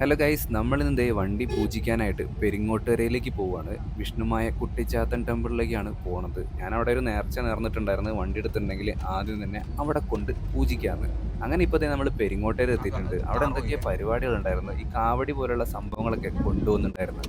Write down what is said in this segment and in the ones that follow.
Hello guys നമ്മളിന്ന് ദേ വണ്ടി പൂജിക്കാനായിട്ട് പെരിങ്ങോട്ടുകരയിലേക്ക് പോവുകയാണ് വിഷ്ണുമായ കുട്ടിച്ചാത്തൻ ടെമ്പിളിലേക്കാണ് പോണത്. ഞാൻ അവിടെ ഒരു നേർച്ച നേർന്നിട്ടുണ്ടായിരുന്നു. വണ്ടി എടുത്തിട്ടുണ്ടെങ്കിൽ ആദ്യം തന്നെ അവിടെ കൊണ്ട് പൂജിക്കാന്ന്. അങ്ങനെ ഇപ്പോൾ നമ്മൾ പെരിങ്ങോട്ടേര് എത്തിയിട്ടുണ്ട്. അവിടെ എന്തൊക്കെയോ പരിപാടികളുണ്ടായിരുന്നു. ഈ കാവടി പോലുള്ള സംഭവങ്ങളൊക്കെ കൊണ്ടുവന്നിട്ടുണ്ടായിരുന്നു.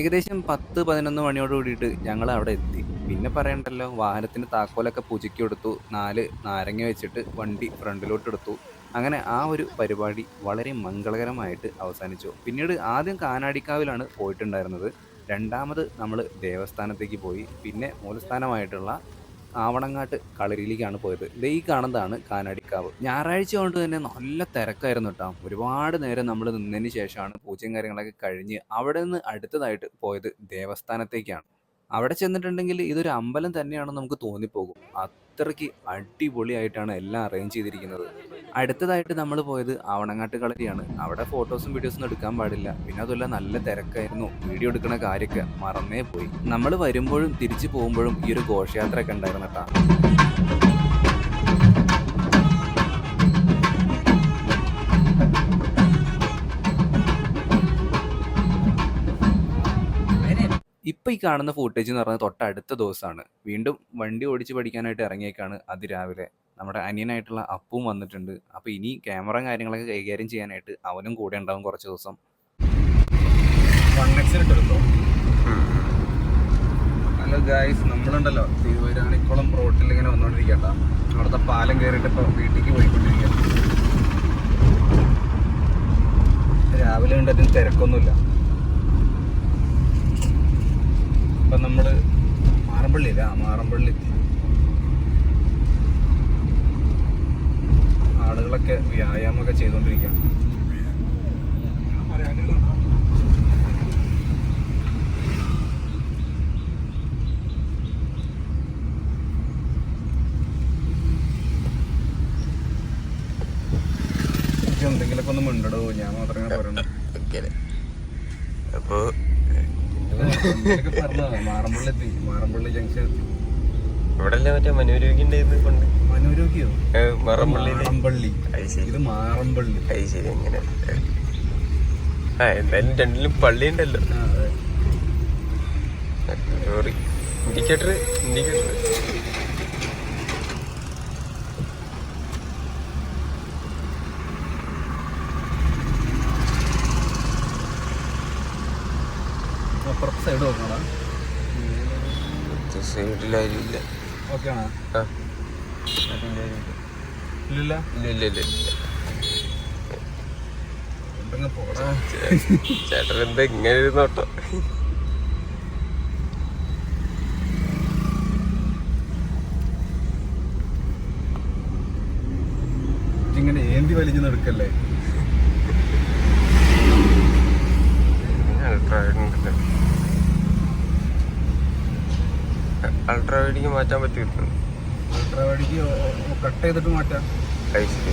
ഏകദേശം പത്ത് പതിനൊന്ന് മണിയോട് കൂടിയിട്ട് ഞങ്ങൾ അവിടെ എത്തി. പിന്നെ പറയണ്ടല്ലോ വാഹനത്തിന് താക്കോലൊക്കെ പൂജയ്ക്ക് കൊടുത്തു. നാല് നാരങ്ങ വെച്ചിട്ട് വണ്ടി ഫ്രണ്ടിലോട്ട് എടുത്തു അങ്ങനെ ആ ഒരു പരിപാടി വളരെ മംഗളകരമായിട്ട് അവസാനിച്ചു. പിന്നീട് ആദ്യം കാനാടിക്കാവിലാണ് പോയിട്ടുണ്ടായിരുന്നത്. രണ്ടാമത് നമ്മൾ ദേവസ്ഥാനത്തേക്ക് പോയി. പിന്നെ മൂലസ്ഥാനമായിട്ടുള്ള ആവണങ്ങാട്ട് കളരിയിലേക്കാണ് പോയത്. ദേ ഈ കാണുന്നതാണ് കാനാടിക്കാവ്. ഞായറാഴ്ച കൊണ്ട് തന്നെ നല്ല തിരക്കായിരുന്നു കേട്ടോ ഒരുപാട് നേരം നമ്മൾ നിന്നതിന് ശേഷമാണ് പൂജയും കാര്യങ്ങളൊക്കെ കഴിഞ്ഞ് അവിടെ നിന്ന് അടുത്തതായിട്ട് പോയത് ദേവസ്ഥാനത്തേക്കാണ്. അവിടെ ചെന്നിട്ടുണ്ടെങ്കിൽ ഇതൊരു അമ്പലം തന്നെയാണെന്ന് നമുക്ക് തോന്നിപ്പോകും. അത്രയ്ക്ക് അടിപൊളിയായിട്ടാണ് എല്ലാം അറേഞ്ച് ചെയ്തിരിക്കുന്നത്. അടുത്തതായിട്ട് നമ്മൾ പോയത് ആവണങ്ങാട്ട് കളരിയാണ്. അവിടെ ഫോട്ടോസും വീഡിയോസും എടുക്കാൻ പാടില്ല. പിന്നെ അതുമല്ല നല്ല തിരക്കായിരുന്നു. വീഡിയോ എടുക്കുന്ന കാര്യമൊക്കെ മറന്നേ പോയി. നമ്മൾ വരുമ്പോഴും തിരിച്ചു പോകുമ്പോഴും ഈ ഒരു ഘോഷയാത്രയൊക്കെ ഉണ്ടായിരുന്നു കേട്ടോ. ഇപ്പൊ ഈ കാണുന്ന ഫുട്ടേജ് എന്ന് പറഞ്ഞാൽ തൊട്ടടുത്ത ദിവസമാണ് വീണ്ടും വണ്ടി ഓടിച്ച് പഠിക്കാനായിട്ട് ഇറങ്ങിയേക്കാണ് അതിരാവിലെ. നമ്മുടെ അനിയനായിട്ടുള്ള അപ്പും വന്നിട്ടുണ്ട്. അപ്പോൾ ഇനി ക്യാമറ കാര്യങ്ങളൊക്കെ കൈകാര്യം ചെയ്യാനായിട്ട് അവനും കൂടെ ഉണ്ടാവും കുറച്ച് ദിവസം. Hello guys നമ്മളുണ്ടല്ലോ. തിരുവരാണിക്കുളം റോട്ടിൽ ഇങ്ങനെ വന്നോണ്ടിരിക്കട്ട. അവിടുത്തെ പാലം കയറിയിട്ട് ഇപ്പൊ വീട്ടിലേക്ക് പോയിക്കൊണ്ടിരിക്കുക രാവിലെ ഉണ്ട് തിരക്കൊന്നുമില്ല. ഇപ്പൊ നമ്മൾ മാറമ്പള്ളി ഇല്ല മാറമ്പള്ളി ആളുകളൊക്കെ വ്യായാമമൊക്കെ ചെയ്തുകൊണ്ടിരിക്കുകയാണ് എന്തെങ്കിലുമൊക്കെ ഒന്ന് മിണ്ടടോ ഞാൻ മാത്രമേ പറയുന്നു പറയണു അപ്പോ പറഞ്ഞോ മാറമ്പള്ളി ജംഗ്ഷൻ എത്തി. ഇവിടെ അല്ലേ മറ്റേ മനോരോഗ്യ ഉണ്ടായിരുന്നു പണ്ട്. മനോരോഗ്യോ മാറമ്പള്ളി. ഇത് മാറമ്പള്ളി. അത് ശരി അങ്ങനെ. ആ എന്തായാലും രണ്ടിലും പള്ളി ഉണ്ടല്ലോ. ആ, ഇൻഡിക്കേറ്റർ ഇൻഡിക്കേറ്റർ അപ്പുറത്തെ സൈഡ് നോക്കണോടാ സൈഡിലാരും ഇല്ല ഇല്ല ഇല്ല ഇല്ല ഇല്ല പോടാ. ചേട്ടൻ എന്താ ഇങ്ങനെ ഏന്തി വലിഞ്ഞു നടക്കല്ലേ? അൾട്രാ വൈഡിങ് മാറ്റാൻ പറ്റിയിട്ടുണ്ട്. അൾട്രാ വഴിക്ക് കട്ട് ചെയ്തിട്ട് മാറ്റാം. അത് ശരി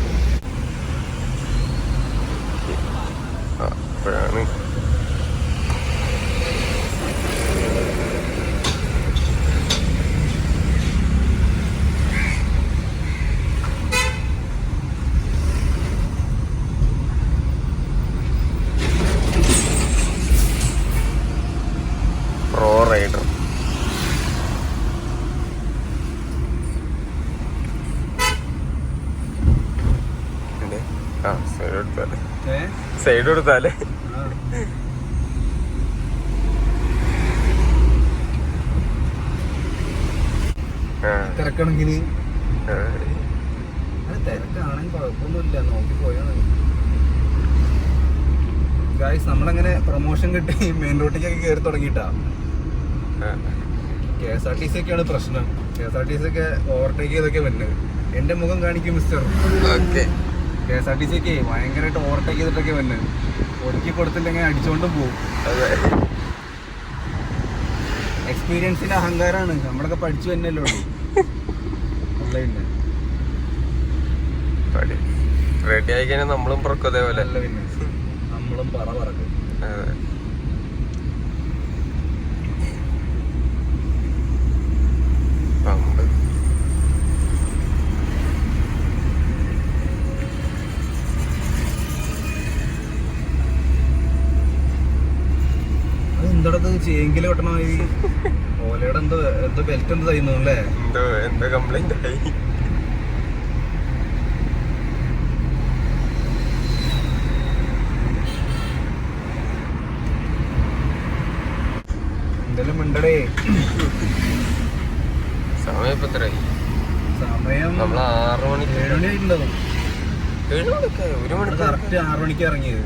ആ അപ്പോഴാണ് പ്രോ റൈഡർ ഉണ്ട്. ആ സൈഡ് കൊടുത്താലേ ഏ സൈഡ് കൊടുത്താലേ. തിരക്കണെങ്കിൽ. തിരക്കാണെങ്കിൽ കുഴപ്പമൊന്നുമില്ല. നോക്കി ഗായ്സ് നമ്മളങ്ങനെ പ്രൊമോഷൻ കിട്ടി മെയിൻ റോട്ടിലേക്കൊക്കെ കയറി തുടങ്ങിയിട്ടാ. ആ. K S R T C ഒക്കെയാണ് പ്രശ്നം. K S R T C ഒക്കെ ഓവർടേക്ക് ചെയ്തൊക്കെ വരുന്നത് എന്റെ മുഖം കാണിക്കും mister okay. K S R T സിക്ക് ഭയങ്കരമായിട്ട് ഓവർടേക്ക് ചെയ്തിട്ടൊക്കെ വന്ന്. ഒരുക്കി കൊടുത്തില്ലെങ്കിൽ അടിച്ചുകൊണ്ടും പോകും എക്സ്പീരിയൻസിന്റെ അഹങ്കാരമാണ് നമ്മളൊക്കെ പഠിച്ചു തന്നെയല്ലേ ഉള്ളൂ. പിന്നെ റെഡി ആയി കഴിഞ്ഞാൽ നമ്മളും പറക്കും അതേപോലെ. നമ്മളും പറ പറക്കും. എന്തൊക്കെ ചേങ്കിൽ കൊട്ടണ ഈ ഓലയുടെ എന്തോ എന്തോ ബെൽറ്റ് എന്തോ തയ്യുന്നു അല്ലേ? എന്തോ എന്തോ കംപ്ലൈന്റ് ആയി. എന്തെങ്കിലും മിണ്ടടേ. സമയം ഇപ്പൊ എത്രയായി സമയം നമ്മൾ ആറ് മണി ഏഴ് മണി ആയിട്ടുണ്ടാവും. ഏഴ് മണിക്ക്? ഒരു മണിക്ക് കറക്റ്റ് ആറ് മണിക്ക് ഇറങ്ങിയത്.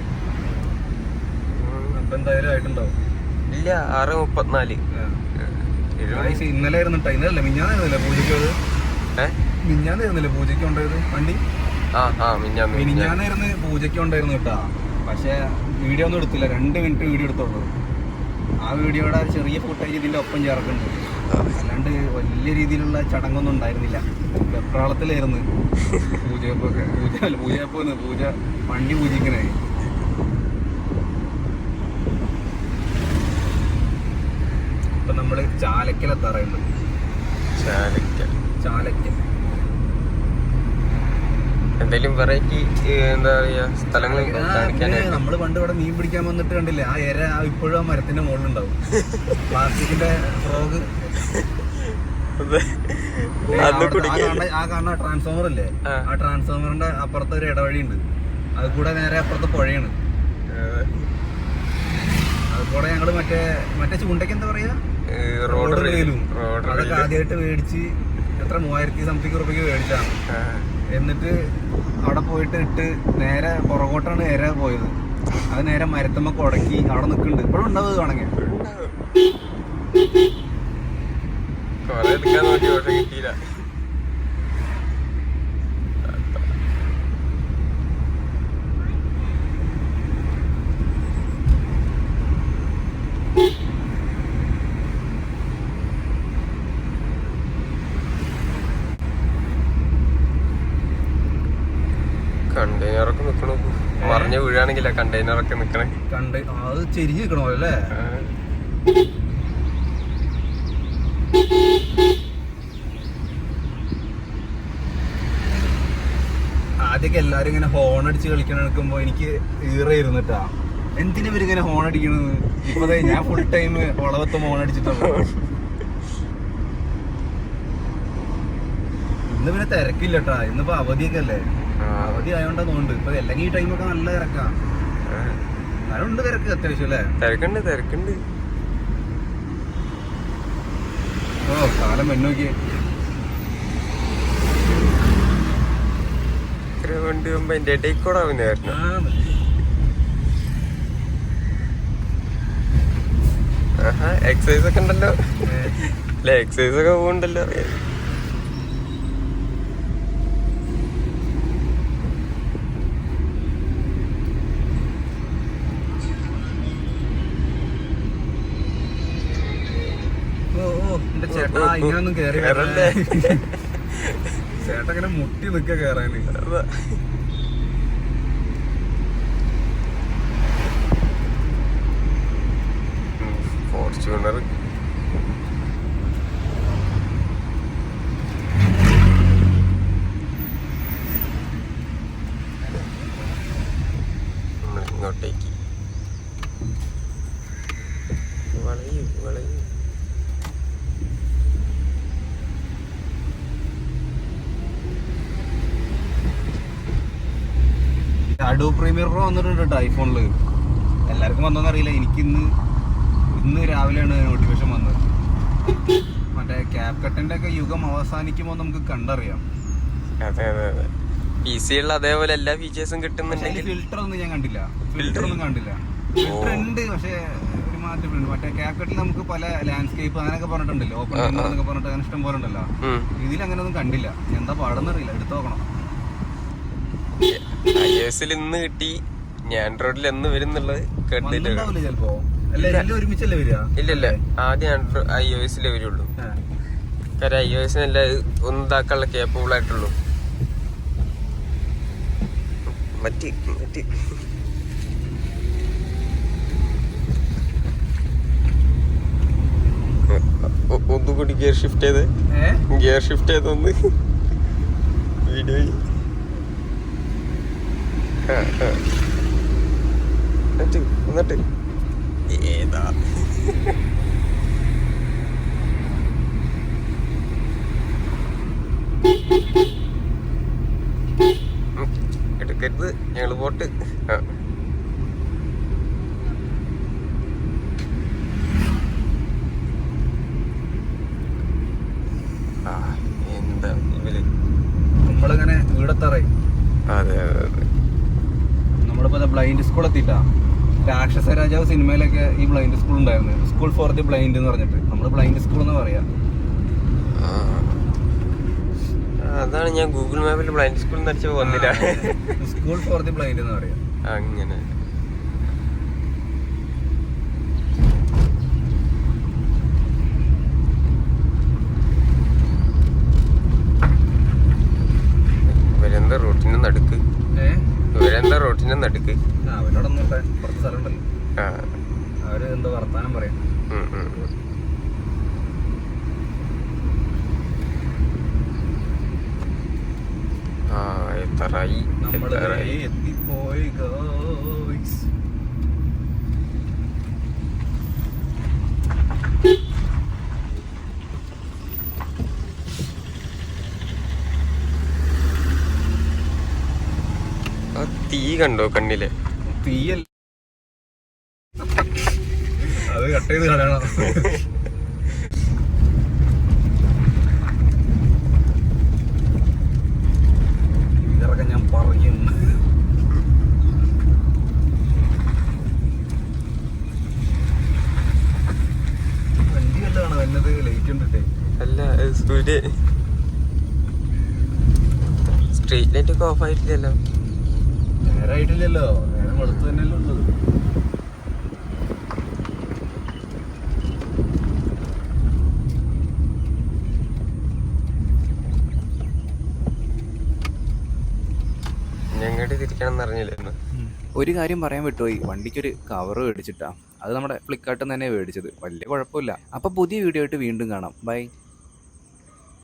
അപ്പൊ എന്തായാലും ആയിട്ടുണ്ടാവും. ഇല്ല ആറ് മുപ്പത്തിനാല്. ഇന്നലെ ആയിരുന്നു ട്ടോ. ഇന്നലല്ല മിഞ്ഞാന്നായിരുന്നില്ലേ പൂജയ്ക്ക് മിഞ്ഞാന്നായിരുന്നില്ലേ പൂജയ്ക്ക് ഉണ്ടായത് വണ്ടി. മിനിഞ്ഞാന്നായിരുന്നു പൂജയ്ക്ക് ഉണ്ടായിരുന്നു കേട്ടാ പക്ഷെ വീഡിയോ ഒന്നും എടുത്തില്ല രണ്ട് മിനിറ്റ് വീഡിയോ എടുത്തോളൂ ആ വീഡിയോയുടെ ചെറിയ ഫുട്ടേജ് ഇതിന്റെ ഒപ്പം ചേർക്കുന്നുണ്ട്. അല്ലാണ്ട് വലിയ രീതിയിലുള്ള ചടങ്ങൊന്നും ഉണ്ടായിരുന്നില്ല. വെപ്രാളത്തിലായിരുന്നു. പൂജയപ്പൊക്കെ പൂജ പൂജയപ്പോന്ന് പൂജ വണ്ടി പൂജിക്കണേ. ചാലക്കൽ എന്തെങ്കിലും വെറൈറ്റി എന്താ പറയാ സ്ഥലങ്ങൾ നമ്മൾ പണ്ട് ഇവിടെ മീൻ പിടിക്കാൻ വന്നിട്ട് കണ്ടില്ലേ? ആ എര ഇപ്പോഴും ആ മരത്തിന്റെ മുകളിലുണ്ടാവും. പ്ലാസ്റ്റിക്കിന്റെ ഫ്രോഗ് ആ കാണുന്ന ട്രാൻസ്ഫോമർ അല്ലേ ആ. ആ ട്രാൻസ്ഫോമറിന്റെ അപ്പുറത്ത് ഒരു ഇടവഴിയുണ്ട്. അത് കൂടെ നേരെ അപ്പുറത്ത് പുഴയാണ്. അത് കൂടെ ഞങ്ങൾ മറ്റേ മറ്റേ ചൂണ്ടയ്ക്ക് എന്താ പറയാ? റോഡ് അതൊക്കെ ആദ്യമായിട്ട് മേടിച്ച് എത്ര മൂവായിരത്തി സംതിങ് റുപ്യക്ക് മേടിച്ചാണ് എന്നിട്ട് അവിടെ പോയിട്ട് ഇട്ട് നേരെ പുറകോട്ടാണ് നേരെ പോയത്. അത് നേരെ മരത്തമ്മ ഉടക്കി അവിടെ നിൽക്കുന്നുണ്ട്. ഇപ്പോഴും ഉണ്ടാവും വേണമെങ്കിൽ കൊറേ എടുക്കാൻ നോക്കി പക്ഷെ കിട്ടിയില്ല കണ്ടെയ്നറൊക്കെ നിക്കണു മറിഞ്ഞ് കണ്ടെയ്നർ ഒക്കെ നിക്കണേ? കണ്ട് അത് ചെരിഞ്ഞ് നിക്കണോ അല്ലേ? ആദ്യമൊക്കെ എല്ലാരും ഇങ്ങനെ ഹോൺ അടിച്ച് കളിക്കണ എടുക്കുമ്പോ എനിക്ക് ഈറായിരുന്നിട്ടാ എന്തിനാ ഇവരിങ്ങനെ ഹോൺ അടിക്കണത്? ഇപ്പൊ ഞാൻ ഫുൾ ടൈം വളവത്ത് ഹോൺ അടിച്ചിട്ടുള്ളൂ ഇന്ന് പിന്നെ തിരക്കില്ലട്ടാ ഇന്നിപ്പോ അവധിയൊക്കെ അല്ലേ? അവധി ആയതുകൊണ്ടാ തോന്നുന്നുണ്ട്. ഇപ്പൊ അല്ലെങ്കിൽ ഈ ടൈമൊക്കെ നല്ല ഉണ്ട് തിരക്ക് അത്യാവശ്യം അല്ലേ? തിരക്കുണ്ട് തിരക്കുണ്ട്. ഓ കാലം പെണ്ണോക്കിയേ ഇത്ര വണ്ടി പോകുമ്പോ എന്റെ ഇടയിൽ കൂടെ അവന് വരണം. ആഹാ എക്സസൈസ് ഒക്കെ ഉണ്ടല്ലോ. അല്ലെ എക്സസൈസ് ഒക്കെ പോകുന്നുണ്ടല്ലോ എന്റെ ചേട്ടാ ഇങ്ങനൊന്നും കേറി? ചേട്ടൻ ഇങ്ങനെ മുട്ടി നിക്ക കേറാന്. ഫോർച്യൂണർ അഡോ പ്രീമിയർ പ്രോ വന്നിട്ടുണ്ട് കേട്ടോ ഐഫോണിൽ എല്ലാവർക്കും വന്നോന്ന് അറിയില്ല. എനിക്ക് ഇന്ന് ഇന്ന് രാവിലെയാണ് നോട്ടിഫിക്കേഷൻ വന്നത്. മറ്റേ ക്യാപ് കട്ടിന്റെ ഒക്കെ യുഗം അവസാനിക്കുമ്പോൾ നമുക്ക് കണ്ടറിയാം. അതെ അതെ അതെ. പി സി ഉള്ള അതേപോലെ എല്ലാ ഫീച്ചേഴ്സും കിട്ടുന്നുണ്ടെങ്കിൽ ഫിൽറ്റർ ഒന്നും ഞാൻ കണ്ടില്ല. ഫിൽറ്റർ ഒന്നും കണ്ടില്ല. ഫിൽറ്റർ ഉണ്ട് പക്ഷേ ഒരു മാറ്റമുണ്ട് മറ്റേ ക്യാപ് കട്ടിൽ നമുക്ക് പല ലാൻഡ്സ്കേപ്പ് അങ്ങനെയൊക്കെ പറഞ്ഞിട്ടുണ്ടല്ലോ. ഓപ്പൺ. എന്നൊക്കെ പറഞ്ഞിട്ട് അങ്ങനെ ഇഷ്ടം പോലെ ഉണ്ടല്ലോ. ഇതിൽ അങ്ങനെ ഒന്നും കണ്ടില്ല. എന്താ പാടുന്നറിയില്ല. എടുത്തു നോക്കണം. ഐ എസിൽ ഇന്ന് കിട്ടി. ആൻഡ്രോയിഡിൽ എന്ന് വരുന്നുള്ളത് കേട്ടിട്ടില്ല. എല്ലാം ആദ്യം ആൻഡ്രോയിഡ് ഐ ഒ എസിലേ വരുള്ളൂ. കാര്യം ഐ ഒ അല്ല ഒന്നും ഇതാക്കാനുള്ള കേപ്പബിൾ ആയിട്ടുള്ളൂ. മറ്റി മറ്റി. ഒന്നുകൂടി ഗിയർ ഷിഫ്റ്റ് ചെയ്ത്. ഗിയർ ഷിഫ്റ്റ് ചെയ്തൊന്ന്. വീഡിയോ എന്നിട്ട് ഏതാ? എടുക്കരുത്. ഞങ്ങൾ പോട്ട്. ആ. എന്താ നമ്മളിങ്ങനെ വീടെത്താറായി. അതെ അതെ അതെ. നമ്മളിപ്പോ ബ്ലൈൻഡ് സ്കൂൾ എത്തിയിട്ടാ. രാക്ഷസ രാജാവ് സിനിമയിലൊക്കെ ഈ ബ്ലൈൻഡ് സ്കൂൾ ഉണ്ടായിരുന്നു. സ്കൂൾ ഫോർ ദി ബ്ലൈൻഡ് എന്ന് പറഞ്ഞിട്ട്. നമ്മൾ ബ്ലൈൻഡ് സ്കൂൾ എന്ന് പറയാ. അതാണ് ഞാൻ ഗൂഗിൾ മാപ്പിൽ ബ്ലൈൻഡ് സ്കൂൾ നിന്ന് അടിച്ചപ്പോൾ വന്നില്ല. സ്കൂൾ ഫോർ ദി ബ്ലൈൻഡ് എന്ന് പറയാ. അങ്ങനെ. റോട്ടിന്റെ നടുക്ക് ആ അവർ എന്തോ കണ്ടോ കണ്ണിൽ? തീയല്ല അത് കട്ട് ചെയ്ത് കളയണം. ഇതൊക്കെ ഞാൻ പറയും. വണ്ടി വല്ലതാണോ എന്നത് ലൈറ്റ് ഉണ്ടിട്ടേ അല്ല സൂര്യ സ്ട്രീറ്റ് ലൈറ്റ് ഒക്കെ ഓഫ് ആയിട്ടില്ലല്ലോ. നേരായിട്ടില്ലല്ലോ നേരം വെളുത്ത് തന്നെയല്ലേ ഉള്ളത്. തിരിക്കണം ഒരു കാര്യം പറയാൻ വിട്ടുപോയി. വണ്ടിക്കൊരു കവർ മേടിച്ചിട്ടാ. അത് നമ്മുടെ ഫ്ലിപ്കാർട്ടിൽ നിന്ന് തന്നെ മേടിച്ചത്. വലിയ കുഴപ്പമില്ല. അപ്പൊ പുതിയ വീഡിയോ ആയിട്ട് വീണ്ടും കാണാം. ബൈ